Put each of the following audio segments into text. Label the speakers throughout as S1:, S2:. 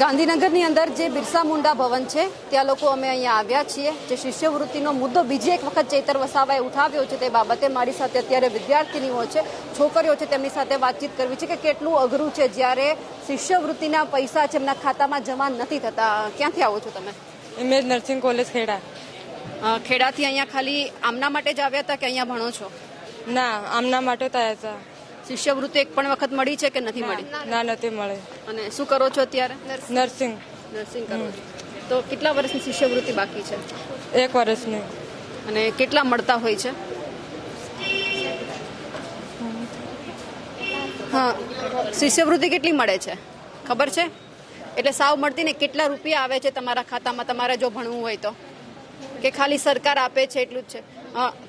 S1: ગાંધીનગરની અંદર જે બિરસા મુંડા ભવન છે ત્યાં લોકો અમે અહીંયા આવ્યા છીએ. જે શિષ્યવૃત્તિનો મુદ્દો બીજી એક વખત ચૈતર વસાવાએ ઉઠાવ્યો છે તે બાબતે મારી સાથે અત્યારે વિદ્યાર્થીનીઓ છે છોકરીઓ છે તેમની સાથે વાતચીત કરવી છે કે કેટલું અઘરું છે જ્યારે શિષ્યવૃત્તિના પૈસા છે એમના ખાતામાં જમા નથી થતા. ક્યાંથી આવો છો તમે?
S2: Image nursing college Kheda.
S1: ખેડાથી અહીંયા ખાલી આમના માટે જ આવ્યા હતા કે અહીંયા ભણો છો?
S2: ના આમના માટે તૈયાર હતા.
S1: શિષ્યવૃત્તિ એક પણ વખત મળી છે કે નથી મળી?
S2: ના નથી મળે.
S1: અને શું કરો છો અત્યારે?
S2: નર્સિંગ
S1: નર્સિંગ કરો છો. તો કેટલા વર્ષની શિષ્યવૃત્તિ બાકી છે?
S2: એક વર્ષની.
S1: અને કેટલા મળતા હોય છે? હા શિષ્યવૃત્તિ કેટલી મળે છે? ખબર છે? એટલે સાવ મળતી ને કેટલા રૂપિયા આવે છે તમારા ખાતામાં? તમારે જો ભણવું હોય તો? કે ખાલી સરકાર આપે છે એટલું જ છે.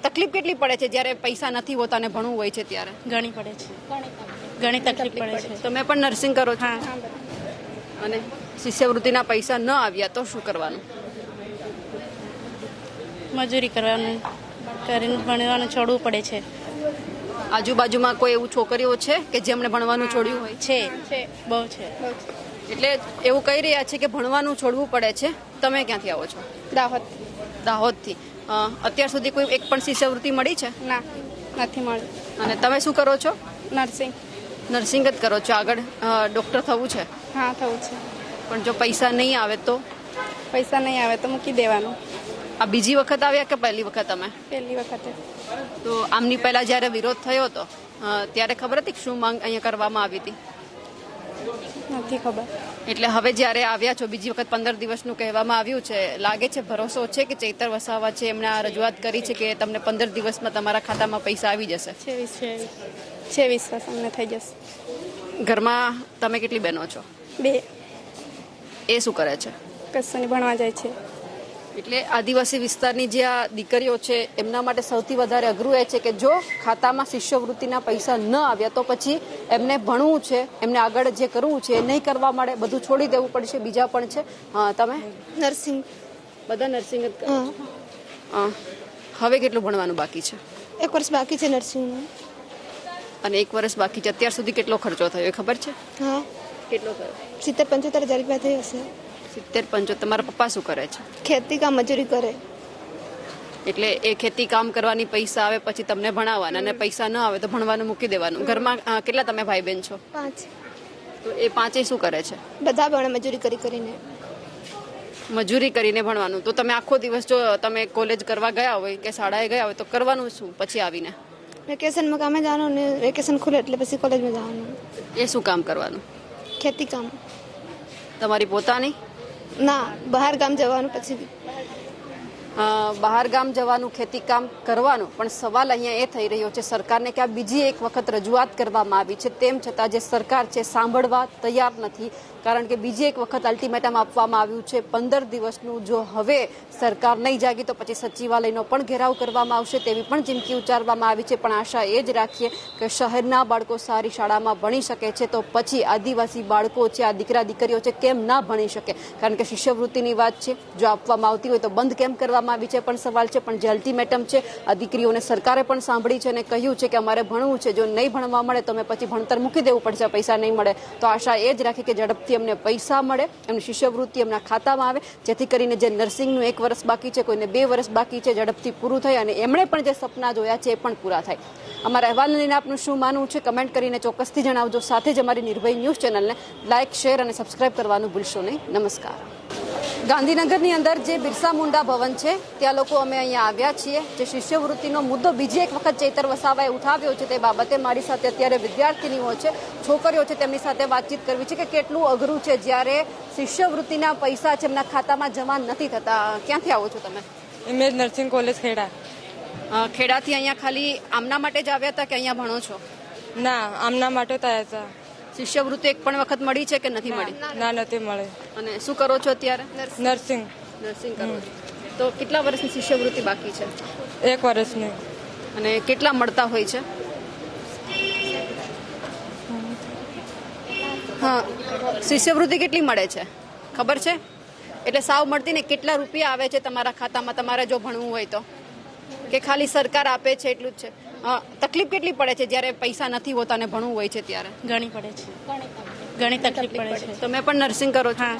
S1: તકલીફ કેટલી પડે છે જ્યારે પૈસા નથી હોતા ને ભણવું હોય છે ત્યારે?
S3: ઘણી પડે છે. ઘણી તકલીફ પડે છે.
S1: તમે પણ નર્સિંગ કરો છો. અને શિષ્યવૃત્તિના પૈસા ન આવ્યા તો શું કરવાનું?
S3: મજૂરી કરવાનું કરીને ભણવાનું છોડવું પડે છે.
S1: આજુબાજુમાં કોઈ એવું છોકરીઓ છે કે જેમણે ભણવાનું છોડ્યું હોય?
S3: છે. બહુ છે.
S1: એટલે એવું કહી રહ્યા છે કે ભણવાનું છોડવું પડે છે. તમે ક્યાંથી આવો છો?
S4: દાહોદ.
S1: દાહોદથી. અત્યાર સુધી કોઈ એક પણ શિષ્યવૃત્તિ મળી છે?
S4: ના નથી મળી.
S1: અને તમે શું કરો છો?
S4: નર્સિંગ.
S1: નર્સિંગ જ કરો છો. આગળ ડૉક્ટર થવું છે?
S4: હા થવું છે.
S1: પણ જો પૈસા નહીં આવે તો?
S4: પૈસા નહીં આવે તો મૂકી દેવાનું.
S1: આ બીજી વખત આવ્યા કે પહેલી વખત અમે
S4: પહેલી વખતે.
S1: તો આમની પહેલા જ્યારે વિરોધ થયો હતો ત્યારે ખબર હતી કે શું માંગ અહીંયા કરવામાં આવી હતી?
S4: નથી ખબર.
S1: એટલે હવે જ્યારે આવ્યા છો બીજી વખત પંદર દિવસનું કહેવામાં આવ્યું છે લાગે છે ભરોસો છે કે ચૈતર વસાવા છે? એમણે આ રજૂઆત કરી છે કે તમને પંદર દિવસમાં તમારા ખાતામાં પૈસા આવી જશે?
S4: છે વીસ છે વીસ વિશ્વાસ અમને થઈ જશે.
S1: ઘરમાં તમે કેટલી બહેનો છો?
S4: બે.
S1: એ શું કરે છે?
S4: કશું ભણવા જાય છે.
S1: એટલે આદિવાસી વિસ્તારની જે આ દીકરીઓ છે એમના માટે સૌથી વધારે અઘરું એ છે કે જો ખાતામાં શિષ્યવૃત્તિના પૈસા ન આવ્યા તો પછી એમને ભણવું છે એમને આગળ જે કરવું છે એ નહીં કરવા માટે બધું છોડી દેવું પડશે બીજા પણ છે. હા તમે?
S4: નર્સિંગ
S1: બધા નર્સિંગ હવે કેટલું ભણવાનું બાકી છે?
S4: એક વર્ષ બાકી છે નર્સિંગનું
S1: અને એક વર્ષ બાકી છે અત્યાર સુધી કેટલો ખર્ચો થયો એ ખબર છે?
S4: હા.
S1: કેટલો થયો?
S4: સિત્તેર પંચોતેર હજાર રૂપિયા થઈ હશે.
S1: સિત્તેર પંચો તમારા પપ્પા શું કરે છે?
S4: ખેતી કામ મજૂરી કરે.
S1: એટલે એ ખેતી કામ કરવાની પૈસા આવે પછી તમને ભણાવવાના અને પૈસા ન આવે તો ભણવાનું મૂકી દેવાનું. ઘરમાં કેટલા તમે ભાઈ બહેન છો?
S4: પાંચ.
S1: તો એ પાંચેય શું કરે છે?
S4: બધા ભણે મજૂરી કરી કરીને.
S1: મજૂરી કરીને ભણવાનું. તો તમે આખો દિવસ જો તમે કોલેજ કરવા ગયા હોય કે શાળાએ ગયા હોય તો કરવાનું શું પછી આવીને?
S4: વેકેશનમાં કામે જવાનું ને વેકેશન ખુલે એટલે પછી કોલેજમાં જવાનું.
S1: એ શું કામ કરવાનું?
S4: ખેતી કામ.
S1: તમારી પોતાની?
S4: ના બહાર ગામ જવાનું પછી
S1: બહાર ગામ જવાનું, ખેતી કામ કરવાનું, પણ સવાલ અહીંયા એ થઈ રહ્યો છે, સરકારને કે આ બીજી એક વખત રજૂઆત કરવામાં આવી છે, તેમ છતાં જે સરકાર છે, સાંભળવા તૈયાર નથી. કારણ કે બીજી એક વખત અલ્ટિમેટમ આપવામાં આવ્યું છે, પંદર દિવસનું જો હવે સરકાર નહીં જાગી, તો પછી સચિવાલયનો પણ ઘેરાવ કરવામાં આવશે, તેવી પણ ચીમકી ઉચ્ચારવામાં આવી છે. પણ આશા એ જ રાખીએ કે શહેરના બાળકો સારી શાળામાં ભણી શકે છે, તો પછી આદિવાસી બાળકો છે, આ દીકરા દીકરીઓ છે, કેમ ના ભણી શકે? કારણ કે શિષ્યવૃત્તિની વાત છે, જો આપવામાં આવતી હોય તો બંધ કેમ કરવામાં આવી છે, પણ સવાલ છે, પણ જે અલ્ટિમેટમ છે, આ દીકરીઓને સરકારે પણ સાંભળી છે અને કહ્યું છે કે અમારે ભણવું છે, જો નહીં ભણવા મળે તો અમે પછી ભણતર મૂકી દેવું પડશે, પૈસા નહીં મળે. તો આશા એ જ રાખી કે ઝડપથી અમને પૈસા મળે, એમની શિષ્યવૃત્તિ એમના ખાતામાં આવે, જેથી કરીને જે નર્સિંગનું એક વર્ષ બાકી છે, કોઈને બે વર્ષ બાકી છે, ઝડપથી પૂરું થાય અને એમણે પણ જે સપના જોયા છે એ પણ પૂરા થાય. અમારા અહેવાલને લઈને આપનું શું માનવું છે, કમેન્ટ કરીને ચોક્કસથી જણાવજો. સાથે જ અમારી નિર્ભય ન્યૂઝ ચેનલને લાઇક શેર અને સબસ્ક્રાઇબ કરવાનું ભૂલશો નહીં. નમસ્કાર. ગાંધીનગરની અંદર જે બિરસા મુંડા ભવન છે ત્યાં લોકો અમે અહીંયા આવ્યા છીએ. જે શિષ્યવૃત્તિનો મુદ્દો બીજી એક વખત ચૈતર વસાવાએ ઉઠાવ્યો છે તે બાબતે મારી સાથે અત્યારે વિદ્યાર્થીનીઓ છે છોકરીઓ છે તેમની સાથે વાતચીત કરવી છે કે કેટલું અઘરું છે જ્યારે શિષ્યવૃત્તિના પૈસા છે એમના ખાતામાં જમા નથી થતા. ક્યાંથી આવો છો તમે?
S2: Image nursing college Kheda.
S1: ખેડાથી અહીંયા ખાલી આમના માટે જ આવ્યા હતા કે અહીંયા ભણો છો?
S2: ના આમના માટે તૈયાર હતા.
S1: શિષ્યવૃત્તિ એક પણ વખત મળી છે કે નથી મળી?
S2: ના નથી મળે.
S1: અને શું કરો છો અત્યારે?
S2: નર્સિંગ.
S1: નર્સિંગ કરો છો. તો કેટલા વર્ષની શિષ્યવૃત્તિ બાકી છે?
S2: એક વર્ષની.
S1: અને કેટલા મળતા હોય છે? હા શિષ્યવૃત્તિ કેટલી મળે છે? ખબર છે? એટલે સાવ મળતી ને કેટલા રૂપિયા આવે છે તમારા ખાતામાં? તમારે જો ભણવું હોય તો. કે ખાલી સરકાર આપે છે એટલું જ છે. તકલીફ કેટલી પડે છે જ્યારે પૈસા નથી હોતા ને ભણવું હોય છે ત્યારે?
S3: ઘણી પડે છે. ઘણી તકલીફ પડે છે.
S1: તમે પણ નર્સિંગ કરો છો?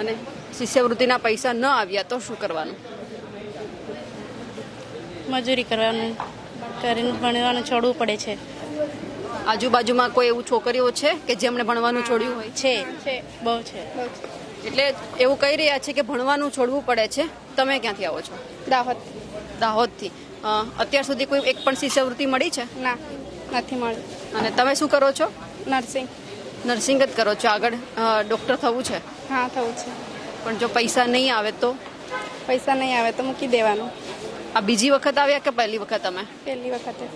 S1: અને શિષ્યવૃત્તિના પૈસા ન આવ્યા તો શું કરવાનું?
S3: મજૂરી કરવાનું કરીને ભણવાનું છોડવું પડે છે.
S1: આજુબાજુમાં કોઈ એવું છોકરીઓ છે કે જેમણે ભણવાનું છોડ્યું હોય?
S3: છે છે. બહુ છે.
S1: એટલે એવું કહી રહ્યા છે કે ભણવાનું છોડવું પડે છે. તમે ક્યાંથી આવો છો?
S4: દાહોદ.
S1: દાહોદથી. અત્યાર સુધી કોઈ એક પણ શિષ્યવૃત્તિ મળી છે?
S4: ના નથી મળી.
S1: અને તમે શું કરો છો?
S4: નર્સિંગ.
S1: નર્સિંગ જ કરો છો. આગળ ડૉક્ટર થવું છે?
S4: હા થવું છે.
S1: પણ જો પૈસા નહીં આવે તો?
S4: પૈસા નહીં આવે તો મૂકી દેવાનું.
S1: આ બીજી વખત આવ્યા કે પહેલી વખત અમે
S4: પહેલી વખતે.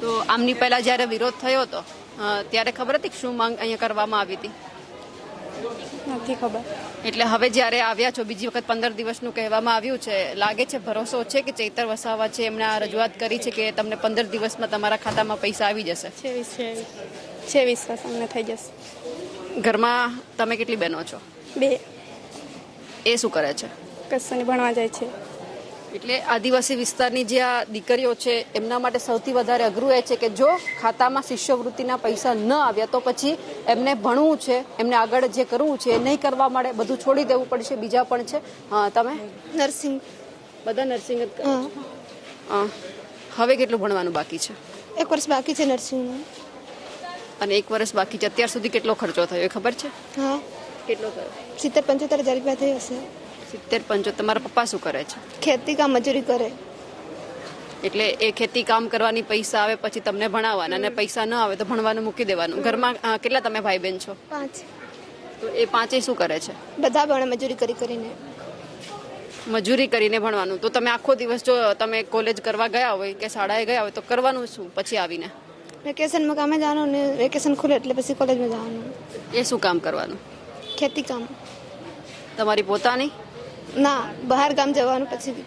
S1: તો આમની પહેલા જ્યારે વિરોધ થયો હતો ત્યારે ખબર હતી કે શું માંગ અહીંયા કરવામાં આવી હતી?
S4: નથી ખબર.
S1: એટલે હવે જ્યારે આવ્યા છો બીજી વખત પંદર દિવસનું કહેવામાં આવ્યું છે લાગે છે ભરોસો છે કે ચૈતર વસાવા છે? એમણે આ રજૂઆત કરી છે કે તમને પંદર દિવસમાં તમારા ખાતામાં પૈસા આવી જશે.
S4: છે વિશ્વાસ અમને થઈ જશે.
S1: ઘરમાં તમે કેટલી બહેનો છો?
S4: બે.
S1: એ શું કરે છે?
S4: કશું ભણવા જાય છે.
S1: એટલે આદિવાસી વિસ્તારની જે આ દીકરીઓ છે એમના માટે સૌથી વધારે અઘરું એ છે કે જો ખાતામાં શિષ્યવૃત્તિના પૈસા ન આવ્યા તો પછી એમને ભણવું છે એમને આગળ જે કરવું છે એ નહીં કરવા મળે બધું છોડી દેવું પડશે બીજા પણ છે. હા તમે?
S4: નર્સિંગ
S1: બધા નર્સિંગ જ હવે કેટલું ભણવાનું બાકી છે?
S4: એક વર્ષ બાકી છે નર્સિંગનું
S1: અને એક વર્ષ બાકી છે અત્યાર સુધી કેટલો ખર્ચો થયો એ ખબર છે?
S4: હા.
S1: કેટલો થયો?
S4: સિત્તેર પંચોતેર હજાર રૂપિયા થઈ હશે.
S1: સિત્તેર પંચો તમારા પપ્પા શું કરે છે?
S4: ખેતી કામ મજૂરી કરે.
S1: એટલે એ ખેતી કામ કરવાની પૈસા આવે પછી તમને ભણાવવાના અને પૈસા ન આવે તો ભણવાનું મૂકી દેવાનું. ઘરમાં કેટલા તમે ભાઈ બહેન છો?
S4: પાંચ.
S1: તો એ પાંચેય શું કરે છે?
S4: બધા ભણે મજૂરી કરી કરીને.
S1: મજૂરી કરીને ભણવાનું. તો તમે આખો દિવસ જો તમે કોલેજ કરવા ગયા હોય કે શાળાએ ગયા હોય તો કરવાનું શું પછી આવીને?
S4: વેકેશનમાં કામે જવાનું ને વેકેશન ખુલે એટલે પછી કોલેજમાં જવાનું.
S1: એ શું કામ કરવાનું?
S4: ખેતી કામ.
S1: તમારી પોતાની?
S4: ના બહાર ગામ જવાનું પછી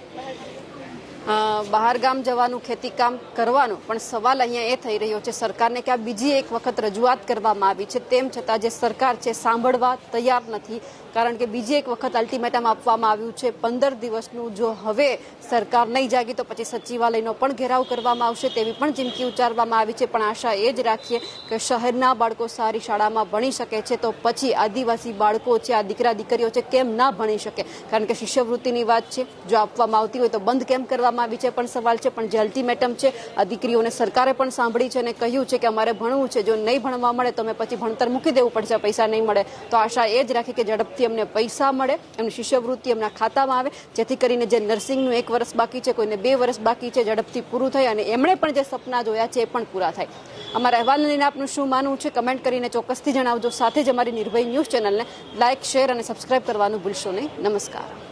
S1: બહાર ગામ જવાનું, ખેતી કામ કરવાનું, પણ સવાલ અહીંયા એ થઈ રહ્યો છે, સરકારને કે આ બીજી એક વખત રજૂઆત કરવામાં આવી છે, તેમ છતાં જે સરકાર છે, સાંભળવા તૈયાર નથી. કારણ કે બીજી એક વખત અલ્ટિમેટમ આપવામાં આવ્યું છે, પંદર દિવસનું જો હવે સરકાર નહીં જાગી, તો પછી સચિવાલયનો પણ ઘેરાવ કરવામાં આવશે, તેવી પણ ચીમકી ઉચ્ચારવામાં આવી છે. પણ આશા એ જ રાખીએ કે શહેરના બાળકો સારી શાળામાં ભણી શકે છે, તો પછી આદિવાસી બાળકો છે, આ દીકરા દીકરીઓ છે, કેમ ના ભણી શકે? કારણ કે શિષ્યવૃત્તિની વાત છે, જો આપવામાં આવતી હોય તો બંધ કેમ કરવામાં આવી છે? પણ સવાલ છે, પણ જે અલ્ટિમેટમ છે, આ દીકરીઓને સરકારે પણ સાંભળી છે અને કહ્યું છે કે અમારે ભણવું છે. જો નહીં ભણવા મળે તો અમે પછી ભણતર મૂકી દેવું પડશે, પૈસા નહીં મળે. તો આશા એ જ રાખી કે ઝડપથી અમને પૈસા મળે, એમની શિષ્યવૃત્તિ એમના ખાતામાં આવે. જેથી કરીને જે નર્સિંગનું એક વર્ષ બાકી છે, કોઈને બે વર્ષ બાકી છે, ઝડપથી પૂરું થાય અને એમણે પણ જે સપના જોયા છે એ પણ પૂરા થાય. અમારા અહેવાલને આપનું શું માનવું છે? કમેન્ટ કરીને ચોક્કસથી જણાવજો. સાથે જ અમારી નિર્ભય ન્યૂઝ ચેનલને લાઇક શેર અને સબસ્ક્રાઇબ કરવાનું ભૂલશો નહીં. નમસ્કાર.